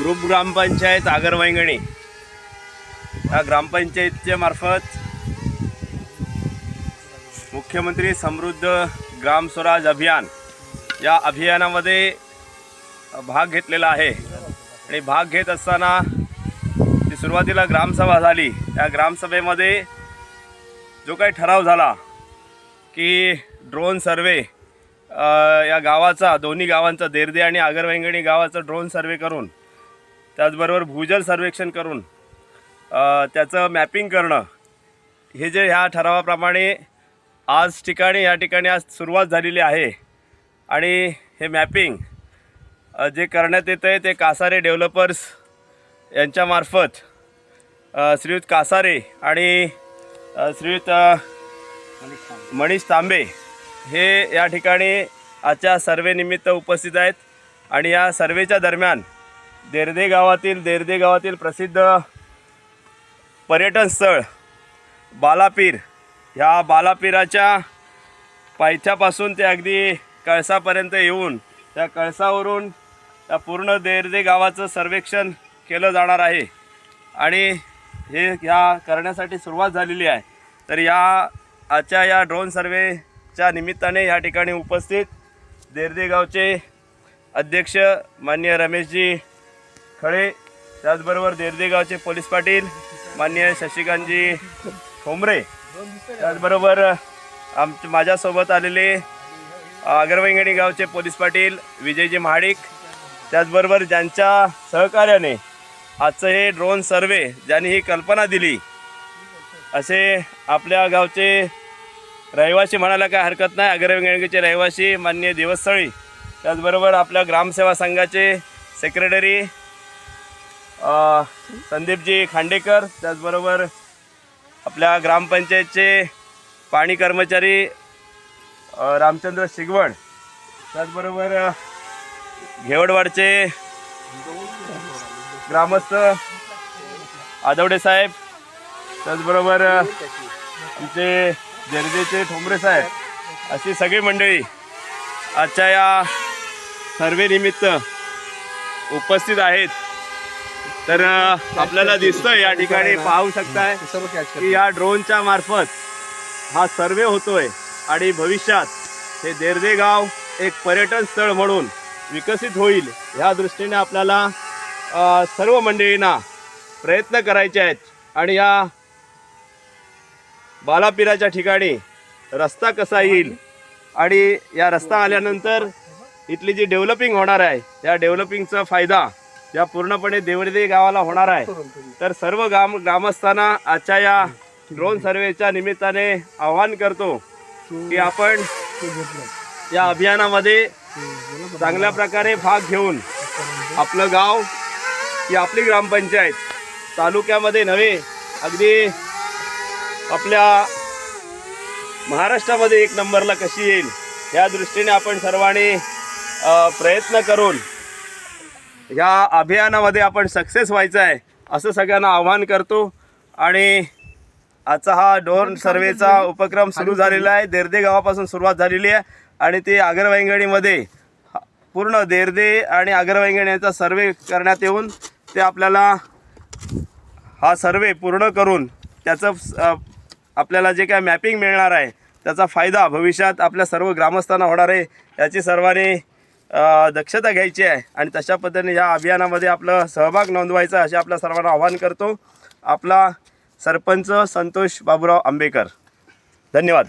Group ग्रामपंचायत आगरवैंगणी या ग्रामपंचायतच्या मार्फत मुख्यमंत्री समृद्ध ग्राम स्वराज अभियान या अभियानामध्ये भाग घेतलेला आहे. आणि भाग घेत असताना जी सुरुवातीला ग्रामसभा झाली त्या ग्रामसभेमध्ये जो काही ठराव झाला की ड्रोन सर्वे या गावाचा दोन्ही गावांचा देर्दे आणि आगरवैंगणी गावाचा ड्रोन सर्वे करून त्याचबरोबर भूजल सर्वेक्षण करून त्याचं मॅपिंग करणं हे जे ह्या ठरावाप्रमाणे आज ठिकाणी या ठिकाणी आज सुरुवात झालेली आहे. आणि हे मॅपिंग जे करण्यात येतं आहे ते कासारे डेव्हलपर्स यांच्यामार्फत श्रीयुत कासारे आणि श्रीयुत मनीष तांबे हे या ठिकाणी आजच्या सर्वेनिमित्त उपस्थित आहेत. आणि या सर्वेच्या दरम्यान देर्दे गावातील देर्दे गावातील प्रसिद्ध पर्यटन स्थळ बालापीर. ह्या बालापीराच्या पायथ्यापासून ते अगदी कळसापर्यंत येऊन त्या कळसावरून त्या पूर्ण देर्दे गावाचं सर्वेक्षण केलं जाणार आहे. आणि हे ह्या करण्यासाठी सुरुवात झालेली आहे. तर या आजच्या या ड्रोन सर्वेच्या निमित्ताने या ठिकाणी उपस्थित देर्दे गावचे अध्यक्ष मान्य रमेशजी खळे त्याचबरोबर देर्देगावचे पोलीस पाटील मान्य शशिकांतजी ठोंबरे त्याचबरोबर आमच्या माझ्यासोबत आलेले आगरवेंगणी गावचे पोलीस पाटील विजयजी महाडिक त्याचबरोबर ज्यांच्या सहकार्याने आजचं हे ड्रोन सर्वे ज्यांनी ही कल्पना दिली असे आपल्या गावचे रहिवासी म्हणायला काय हरकत नाही. आगरवेंगणीचे रहिवासी मान्य दिवसस्थळी त्याचबरोबर आपल्या ग्रामसेवा संघाचे सेक्रेटरी संदीपजी खांडेकर त्याचबरोबर आपल्या ग्रामपंचायतचे पाणी कर्मचारी रामचंद्र शिगवण त्याचबरोबर घेवडवाडचे ग्रामस्थ आदवडे साहेब त्याचबरोबर आमचे जर्जेचे ठोंबरे साहेब अशी सगळी मंडळी आजच्या या सर्वेनिमित्त उपस्थित आहेत. तर आपल्याला दिसतंय या ठिकाणी पाहू शकताय की या ड्रोनच्या मार्फत हा सर्वे होतोय आणि भविष्यात हे देर्दे गाव एक पर्यटन स्थळ म्हणून विकसित होईल ह्या दृष्टीने आपल्याला सर्व मंडळींना प्रयत्न करायचे आहेत. आणि या बालापीराच्या ठिकाणी रस्ता कसा येईल आणि या रस्ता आल्यानंतर इथली जी डेव्हलपिंग होणार आहे या डेव्हलपिंगचा फायदा या पूर्णपणे देवरदे गावाला होणार आहे. तर सर्व ग्राम ग्रामस्थांना आजच्या या ड्रोन सर्वेच्या निमित्ताने आवाहन करतो की आपण या अभियानामध्ये चांगल्या प्रकारे भाग घेऊन आपलं गाव की आपली ग्रामपंचायत तालुक्यामध्ये नव्हे अगदी आपल्या महाराष्ट्रामध्ये एक नंबरला कशी येईल या दृष्टीने आपण सर्वांनी प्रयत्न करून ह्या अभियानामध्ये आपण सक्सेस व्हायचं आहे असं सगळ्यांना आव्हान करतो. आणि आजचा हा ड्रोन सर्वेचा उपक्रम सुरू झालेला आहे. देर्दे गावापासून सुरुवात झालेली आहे. आणि ते आगरवैंगणीमध्ये पूर्ण देर्दे आणि आगरवैंगणी यांचा सर्वे करण्यात येऊन ते आपल्याला हा सर्वे पूर्ण करून त्याचं आपल्याला जे काय मॅपिंग मिळणार आहे त्याचा फायदा भविष्यात आपल्या सर्व ग्रामस्थांना होणार आहे. याची सर्वांनी दक्षता घ्यायची आहे. आणि तशा पद्धतीने या अभियानामध्ये आपलं सहभाग नोंदवायचा असे आपल्या सर्वांना आवाहन करतो. आपला सरपंच संतोष बाबूराव आंबेकर. धन्यवाद.